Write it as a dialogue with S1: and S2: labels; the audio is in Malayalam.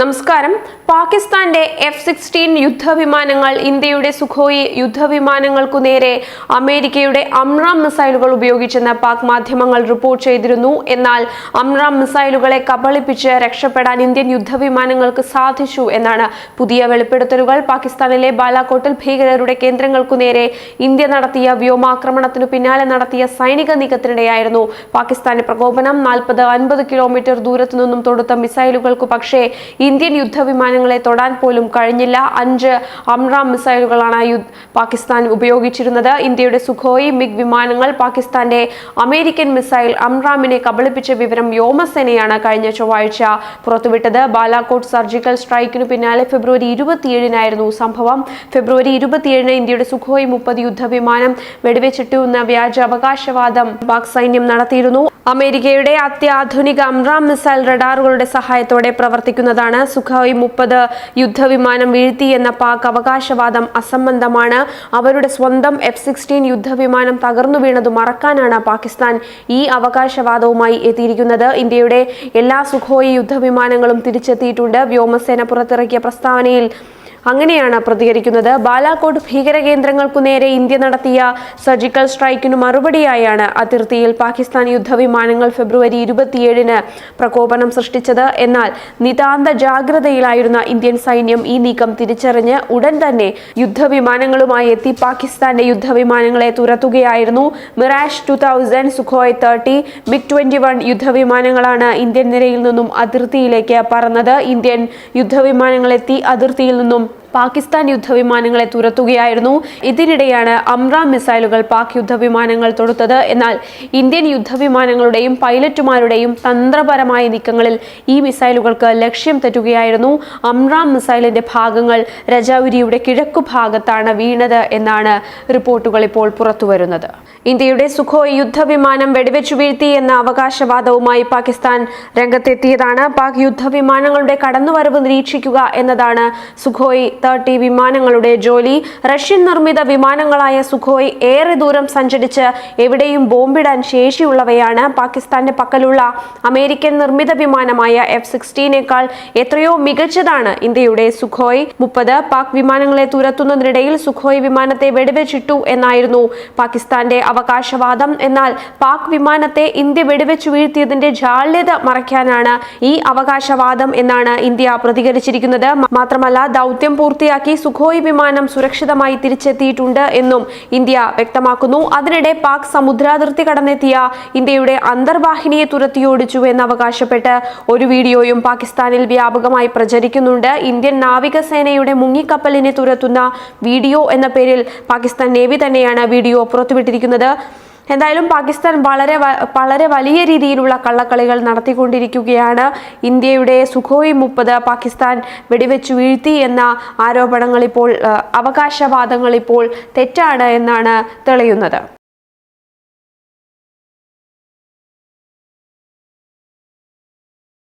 S1: നമസ്കാരം. പാകിസ്ഥാന്റെ എഫ് സിക്സ്റ്റീൻ യുദ്ധവിമാനങ്ങൾ ഇന്ത്യയുടെ സുഖോയി യുദ്ധവിമാനങ്ങൾക്കു നേരെ അമേരിക്കയുടെ അമ്രാം മിസൈലുകൾ ഉപയോഗിച്ചെന്ന് പാക് മാധ്യമങ്ങൾ റിപ്പോർട്ട് ചെയ്തിരുന്നു. എന്നാൽ അമ്രാം മിസൈലുകളെ കബളിപ്പിച്ച് രക്ഷപ്പെടാൻ ഇന്ത്യൻ യുദ്ധവിമാനങ്ങൾക്ക് സാധിച്ചു എന്നാണ് പുതിയ വെളിപ്പെടുത്തലുകൾ. പാകിസ്ഥാനിലെ ബാലാകോട്ടിൽ ഭീകരരുടെ കേന്ദ്രങ്ങൾക്കു നേരെ ഇന്ത്യ നടത്തിയ വ്യോമാക്രമണത്തിനു പിന്നാലെ നടത്തിയ സൈനിക നീക്കത്തിനിടെയായിരുന്നു പാകിസ്ഥാന്റെ പ്രകോപനം. നാൽപ്പത് അൻപത് കിലോമീറ്റർ ദൂരത്തു നിന്നും തൊടുത്ത മിസൈലുകൾക്ക് പക്ഷേ ഇന്ത്യൻ യുദ്ധവിമാനങ്ങളെ തൊടാൻ പോലും കഴിഞ്ഞില്ല. അഞ്ച് അംറാം മിസൈലുകളാണ് പാകിസ്ഥാൻ ഉപയോഗിച്ചിരുന്നത്. ഇന്ത്യയുടെ സുഖോയി മിഗ് വിമാനങ്ങൾ പാകിസ്ഥാന്റെ അമേരിക്കൻ മിസൈൽ അംറാമിനെ കബളിപ്പിച്ച വിവരം വ്യോമസേനയാണ് കഴിഞ്ഞ ചൊവ്വാഴ്ച പുറത്തുവിട്ടത്. ബാലാകോട്ട് സർജിക്കൽ സ്ട്രൈക്കിനു പിന്നാലെ ഫെബ്രുവരി ഇരുപത്തിയേഴിനായിരുന്നു സംഭവം. ഫെബ്രുവരി ഇരുപത്തിയേഴിന് ഇന്ത്യയുടെ സുഖോയി മുപ്പത് യുദ്ധവിമാനം വെടിവെച്ചിട്ടു എന്ന വ്യാജ അവകാശവാദം പാക് സൈന്യം നടത്തിയിരുന്നു. അമേരിക്കയുടെ അത്യാധുനിക അംറാം മിസൈൽ റഡാറുകളുടെ സഹായത്തോടെ പ്രവർത്തിക്കുന്നതാണ് സുഖോയ് മുപ്പത് യുദ്ധവിമാനം വീഴ്ത്തി എന്ന പാക് അവകാശവാദം അസംബന്ധമാണ്. അവരുടെ സ്വന്തം എഫ് സിക്സ്റ്റീൻ യുദ്ധവിമാനം തകർന്നു വീണത് മറക്കാനാണ് പാകിസ്ഥാൻ ഈ അവകാശവാദവുമായി എത്തിയിരിക്കുന്നത്. ഇന്ത്യയുടെ എല്ലാ സുഖോയ് യുദ്ധവിമാനങ്ങളും തിരിച്ചെത്തിയിട്ടുണ്ട്. വ്യോമസേന പുറത്തിറക്കിയ പ്രസ്താവനയിൽ അങ്ങനെയാണ് പ്രതികരിക്കുന്നത്. ബാലാകോട്ട് ഭീകര കേന്ദ്രങ്ങൾക്കു നേരെ ഇന്ത്യ നടത്തിയ സർജിക്കൽ സ്ട്രൈക്കിനു മറുപടിയായാണ് അതിർത്തിയിൽ പാകിസ്ഥാൻ യുദ്ധവിമാനങ്ങൾ ഫെബ്രുവരി ഇരുപത്തിയേഴിന് പ്രകോപനം സൃഷ്ടിച്ചത്. എന്നാൽ നിതാന്ത ജാഗ്രതയിലായിരുന്ന ഇന്ത്യൻ സൈന്യം ഈ നീക്കം തിരിച്ചറിഞ്ഞ് ഉടൻ തന്നെ യുദ്ധവിമാനങ്ങളുമായി എത്തി പാകിസ്ഥാന്റെ യുദ്ധവിമാനങ്ങളെ തുരത്തുകയായിരുന്നു. Mirage two thousand Sukhoi thirty MiG twenty one യുദ്ധവിമാനങ്ങളാണ് Indian നിരയിൽ നിന്നും അതിർത്തിയിലേക്ക് പറന്നത്. ഇന്ത്യൻ യുദ്ധവിമാനങ്ങളെത്തി അതിർത്തിയിൽ നിന്നും പാകിസ്ഥാൻ യുദ്ധവിമാനങ്ങളെ തുരത്തുകയായിരുന്നു. ഇതിനിടെയാണ് അമ്ര മിസൈലുകൾ പാക് യുദ്ധവിമാനങ്ങൾ തൊടുത്തത്. എന്നാൽ ഇന്ത്യൻ യുദ്ധവിമാനങ്ങളുടെയും പൈലറ്റുമാരുടെയും തന്ത്രപരമായ നീക്കങ്ങളിൽ ഈ മിസൈലുകൾക്ക് ലക്ഷ്യം തെറ്റുകയായിരുന്നു. അമ്രാം മിസൈലിന്റെ ഭാഗങ്ങൾ രജൌരിയുടെ കിഴക്കു ഭാഗത്താണ് വീണത് എന്നാണ് റിപ്പോർട്ടുകൾ ഇപ്പോൾ പുറത്തുവരുന്നത്. ഇന്ത്യയുടെ സുഖോയ് യുദ്ധവിമാനം വെടിവെച്ചു വീഴ്ത്തി എന്ന അവകാശവാദവുമായി പാകിസ്ഥാൻ രംഗത്തെത്തിയതാണ്. പാക് യുദ്ധവിമാനങ്ങളുടെ കടന്നുവരവ് നിരീക്ഷിക്കുക എന്നതാണ് സുഖോയ് തേർട്ടി വിമാനങ്ങളുടെ ജോലി റഷ്യൻ നിർമ്മിത വിമാനങ്ങളായ സുഖോയ് ഏറെ ദൂരം സഞ്ചരിച്ച് എവിടെയും ബോംബിടാൻ ശേഷിയുള്ളവയാണ്. പാകിസ്ഥാന്റെ പക്കലുള്ള അമേരിക്കൻ നിർമ്മിത വിമാനമായ എഫ് സിക്സ്റ്റീനേക്കാൾ എത്രയോ മികച്ചതാണ് ഇന്ത്യയുടെ സുഖോയ്. മുപ്പത് പാക് വിമാനങ്ങളെ തുരത്തുന്നതിനിടയിൽ സുഖോയ് വിമാനത്തെ വെടിവെച്ചിട്ടു എന്നായിരുന്നു പാകിസ്ഥാന്റെ അവകാശവാദം. എന്നാൽ പാക് വിമാനത്തെ ഇന്ത്യ വെടിവെച്ചു വീഴ്ത്തിയതിന്റെ ജാള്യത മറയ്ക്കാനാണ് ഈ അവകാശവാദം എന്നാണ് ഇന്ത്യ പ്രതികരിച്ചിരിക്കുന്നത്. മാത്രമല്ല ദൗത്യം പൂർത്തിയാക്കി സുഖോയ് വിമാനം സുരക്ഷിതമായി തിരിച്ചെത്തിയിട്ടുണ്ട് എന്നും ഇന്ത്യ വ്യക്തമാക്കുന്നു. അതിനിടെ പാക് സമുദ്രാതിർത്തി കടന്നെത്തിയ ഇന്ത്യയുടെ അന്തർവാഹിനിയെ തുരത്തിയോടിച്ചു എന്ന് അവകാശപ്പെട്ട് ഒരു വീഡിയോയും പാകിസ്ഥാനിൽ വ്യാപകമായി പ്രചരിക്കുന്നുണ്ട്. ഇന്ത്യൻ നാവികസേനയുടെ മുങ്ങിക്കപ്പലിനെ തുരത്തുന്ന വീഡിയോ എന്ന പേരിൽ പാകിസ്ഥാൻ നേവി തന്നെയാണ് വീഡിയോ പുറത്തുവിട്ടിരിക്കുന്നത്. എന്തായാലും പാകിസ്ഥാൻ വളരെ വളരെ വലിയ രീതിയിലുള്ള കള്ളക്കളികൾ നടത്തിക്കൊണ്ടിരിക്കുകയാണ്. ഇന്ത്യയുടെ സുഖോയ് മുപ്പത് പാകിസ്ഥാൻ വെടിവെച്ച് വീഴ്ത്തി എന്ന ആരോപണങ്ങൾ ഇപ്പോൾ അവകാശവാദങ്ങൾ ഇപ്പോൾ തെറ്റാണ് എന്നാണ് തെളിയുന്നത്.